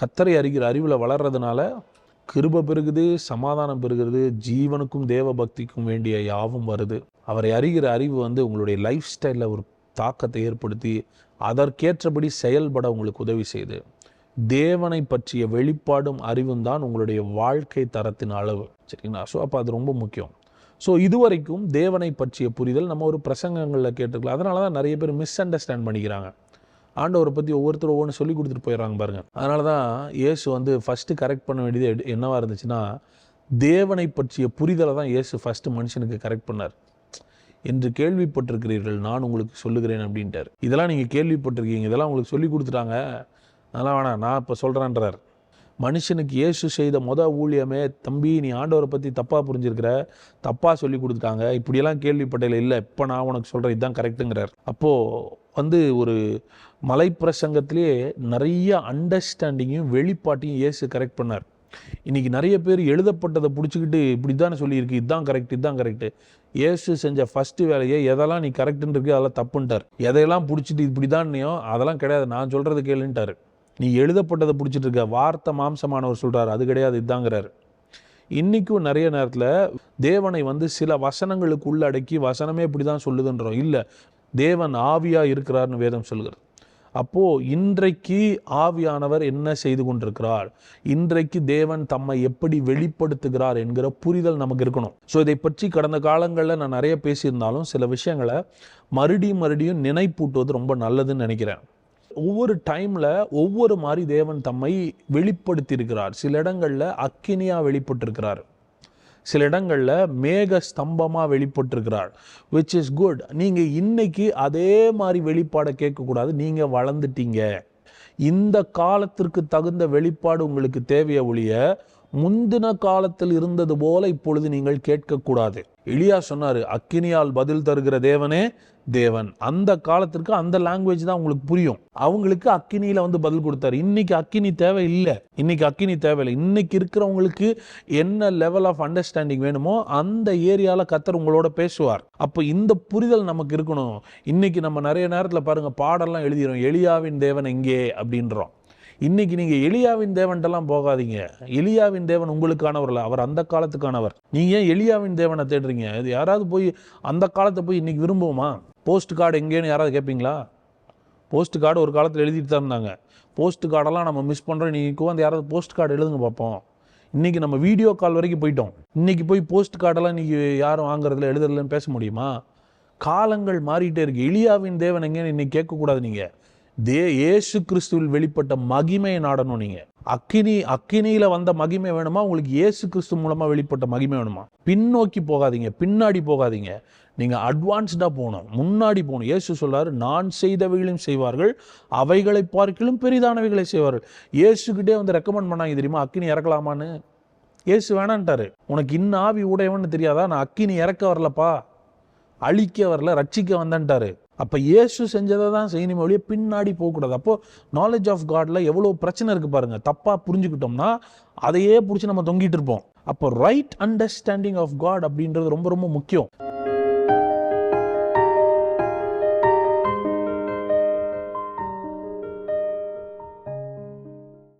கத்தரை அறிகிற அறிவில் வளர்றதுனால கிருப பெருகுது சமாதானம் பெருகிறது ஜீவனுக்கும் தேவ பக்திக்கும் வேண்டிய யாவும் வருது. அவரை அறிகிற அறிவு வந்து உங்களுடைய லைஃப் ஸ்டைலில் ஒரு தாக்கத்தை ஏற்படுத்தி அதற்கேற்றபடி செயல்பட உங்களுக்கு உதவி செய்யுது. தேவனை பற்றிய வெளிப்பாடும் அறிவும் தான் உங்களுடைய வாழ்க்கை தரத்தின் அளவு. சரிங்களா? ஸோ அப்போ அது ரொம்ப முக்கியம். ஸோ இதுவரைக்கும் தேவனை பற்றிய புரிதல் நம்ம ஒரு பிரசங்கங்களில் கேட்டுக்கலாம் அதனால தான் நிறைய பேர் மிஸ் அண்டர்ஸ்டாண்ட் பண்ணிக்கிறாங்க. ஆண்டவரை பற்றி ஒவ்வொருத்தரும் ஒவ்வொன்று சொல்லி கொடுத்துட்டு போயிடறாங்க பாருங்க. அதனால தான் இயேசு வந்து ஃபஸ்ட்டு கரெக்ட் பண்ண வேண்டியது என்னவாக இருந்துச்சுன்னா தேவனை பற்றிய புரிதலை தான் இயேசு ஃபஸ்ட்டு மனுஷனுக்கு கரெக்ட் பண்ணார். என்று கேள்விப்பட்டிருக்கிறீர்கள் நான் உங்களுக்கு சொல்லுகிறேன் அப்படின்ட்டார். இதெல்லாம் நீங்கள் கேள்விப்பட்டிருக்கீங்க இதெல்லாம் உங்களுக்கு சொல்லி கொடுத்துட்டாங்க. அதெல்லாம் வேணாம் நான் இப்போ சொல்கிறேன்றார் மனுஷனுக்கு இயேசு செய்த மொத ஊழியமே தம்பி நீ ஆண்டவரை பற்றி தப்பாக புரிஞ்சிருக்கிற தப்பாக சொல்லி கொடுத்துட்டாங்க. இப்படியெல்லாம் கேள்விப்பட்டையில் இல்லை இப்போ நான் உனக்கு சொல்கிறேன் இதுதான் கரெக்டுங்கிறார் அப்போது வந்து ஒரு மலை பிரசங்கத்திலேயே நிறைய அண்டர்ஸ்டாண்டிங்கையும் வெளிப்பாட்டையும் இயேசு கரெக்ட் பண்ணார். இன்றைக்கி நிறைய பேர் எழுதப்பட்டதை பிடிச்சிக்கிட்டு இப்படி தானே சொல்லியிருக்கு இதுதான் கரெக்ட் இதுதான் கரெக்டு இயேசு செஞ்ச ஃபஸ்ட்டு வேலையை எதெல்லாம் நீ கரெக்டுன்னு இருக்கு அதெல்லாம் தப்புன்ட்டார். எதையெல்லாம் பிடிச்சிட்டு இப்படி தான்னியோ அதெல்லாம் கிடையாது நான் சொல்கிறது கேளுன்ட்டார். நீ எழுதப்பட்டதை பிடிச்சிட்டு இருக்க வார்த்தை மாம்சமானவர் சொல்கிறார் அது கிடையாது இதுதாங்கிறார் இன்றைக்கும் நிறைய நேரத்தில் தேவனை வந்து சில வசனங்களுக்கு உள்ளடக்கி வசனமே இப்படி தான் சொல்லுதுன்றோம். இல்லை தேவன் ஆவியாக இருக்கிறார்னு வேதம் சொல்கிறது அப்போது இன்றைக்கு ஆவியானவர் என்ன செய்து கொண்டிருக்கிறார்? இன்றைக்கு தேவன் தம்மை எப்படி வெளிப்படுத்துகிறார் என்கிற புரிதல் நமக்கு இருக்கணும். ஸோ இதை பற்றி கடந்த காலங்களில் நான் நிறைய பேசியிருந்தாலும் சில விஷயங்களை மறுபடியும் மறுபடியும் நினைப்பூட்டுவது ரொம்ப நல்லதுன்னு நினைக்கிறேன். ஒவ்வொரு டைமில் ஒவ்வொரு மாதிரி தேவன் தம்மை வெளிப்படுத்தியிருக்கிறார். சில இடங்களில் அக்கினியாக வெளிப்பட்டிருக்கிறார். சில இடங்களில் மேக ஸ்தம்பமாக வெளிப்பட்டிருக்கிறாள் விச் இஸ் குட் நீங்கள் இன்னைக்கு அதே மாதிரி வெளிப்பாடை கேட்கக்கூடாது. நீங்கள் வளர்ந்துட்டீங்க. இந்த காலத்திற்கு தகுந்த வெளிப்பாடு உங்களுக்கு தேவைய ஒழிய முந்தின காலத்தில் இருந்தது போல இப்பொழுது நீங்கள் கேட்கக்கூடாது. எளியா சொன்னாரு அக்கினியால் பதில் தருகிற தேவனே தேவன். அந்த காலத்திற்கு அந்த லாங்குவேஜ் தான் உங்களுக்கு புரியும். அவங்களுக்கு அக்கினியில வந்து பதில் கொடுத்தாரு. இன்னைக்கு அக்கினி தேவை இல்லை இன்னைக்கு அக்கினி தேவையில்லை. இன்னைக்கு இருக்கிறவங்களுக்கு என்ன லெவல் ஆஃப் அண்டர்ஸ்டாண்டிங் வேணுமோ அந்த ஏரியால கத்தர் உங்களோட பேசுவார். அப்போ இந்த புரிதல் நமக்கு இருக்கணும். இன்னைக்கு நம்ம நிறைய நேரத்தில் பாருங்க பாடெல்லாம் எழுதிடும் எலியாவின் தேவன் எங்கே? அப்படின்றோம். இன்னைக்கு நீங்க எளியாவின் தேவன்ட்டெல்லாம் போகாதீங்க. எளியாவின் தேவன் உங்களுக்கானவர் அவர் அந்த காலத்துக்கானவர். நீங்க ஏன் எளியாவின் தேவனை தேடுறீங்க? இது யாராவது போய் அந்த காலத்தை போய் இன்னைக்கு விரும்புவோமா? போஸ்ட் கார்டு எங்கேன்னு யாராவது கேட்பீங்களா போஸ்ட் கார்டு ஒரு காலத்தில் எழுதிட்டு தான் இருந்தாங்க. போஸ்ட் கார்டெல்லாம் நம்ம மிஸ் பண்ணுறோம் இன்றைக்கி வந்து யாராவது போஸ்ட் கார்டு எழுதுங்க பார்ப்போம் இன்றைக்கி நம்ம வீடியோ கால் வரைக்கும் போயிட்டோம். இன்றைக்கி போய் போஸ்ட் கார்டெல்லாம் இன்றைக்கி யாரும் வாங்குறதுல எழுதுறதுலன்னு பேச முடியுமா? காலங்கள் மாறிட்டே இருக்குது எளியாவின் தேவன் எங்கேன்னு இன்றைக்கி கேட்கக்கூடாது நீங்கள் தே இயேசு கிறிஸ்துவில் வெளிப்பட்ட மகிமையை நாடணும் நீங்கள் அக்கினி அக்கினியில வந்த மகிமை வேணுமா? உங்களுக்கு இயேசு கிறிஸ்து மூலமா வெளிப்பட்ட மகிமை வேணுமா? பின்னோக்கி போகாதீங்க பின்னாடி போகாதீங்க. நீங்க அட்வான்ஸ்டா போகணும் முன்னாடி போகணும். இயேசு சொல்றாரு நான் செய்தவைகளையும் செய்வார்கள் அவைகளை பார்க்கிலும் பெரிதானவைகளை செய்வார்கள். இயேசுக்கிட்டே வந்து ரெக்கமெண்ட் பண்ணாங்க தெரியுமா? அக்கினி இறக்கலாமான்னு? இயேசு வேணான்ட்டாரு. உனக்கு இன்ன ஆவி உடையவன்னு தெரியாதா? நான் அக்கினி இறக்க வரலப்பா அழிக்க வரல ரட்சிக்க வந்தேன்ட்டாரு. அப்போ இயேசு செஞ்சதை தான் செய்யணுமே ஒழிய பின்னாடி போகக்கூடாது. அப்போது நாலேஜ் ஆஃப் காடில் எவ்வளோ பிரச்சனை இருக்குது பாருங்கள் தப்பாக புரிஞ்சுக்கிட்டோம்னா அதையே பிடிச்சி நம்ம தொங்கிட்டு இருப்போம். அப்போ ரைட் அண்டர்ஸ்டாண்டிங் ஆஃப் காட் அப்படின்றது ரொம்ப ரொம்ப முக்கியம்.